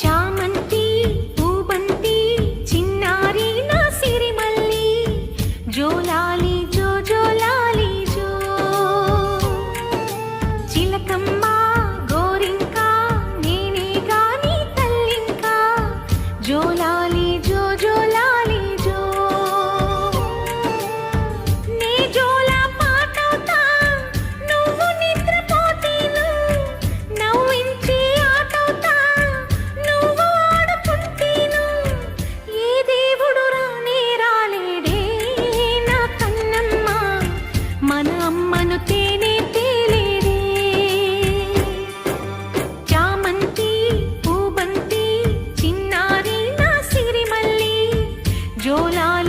చామంతి పూబంతి చిన్నారి నా సిరిమల్లి జోలాలి జో జోలాలి జో. చిలకమ్మ போலா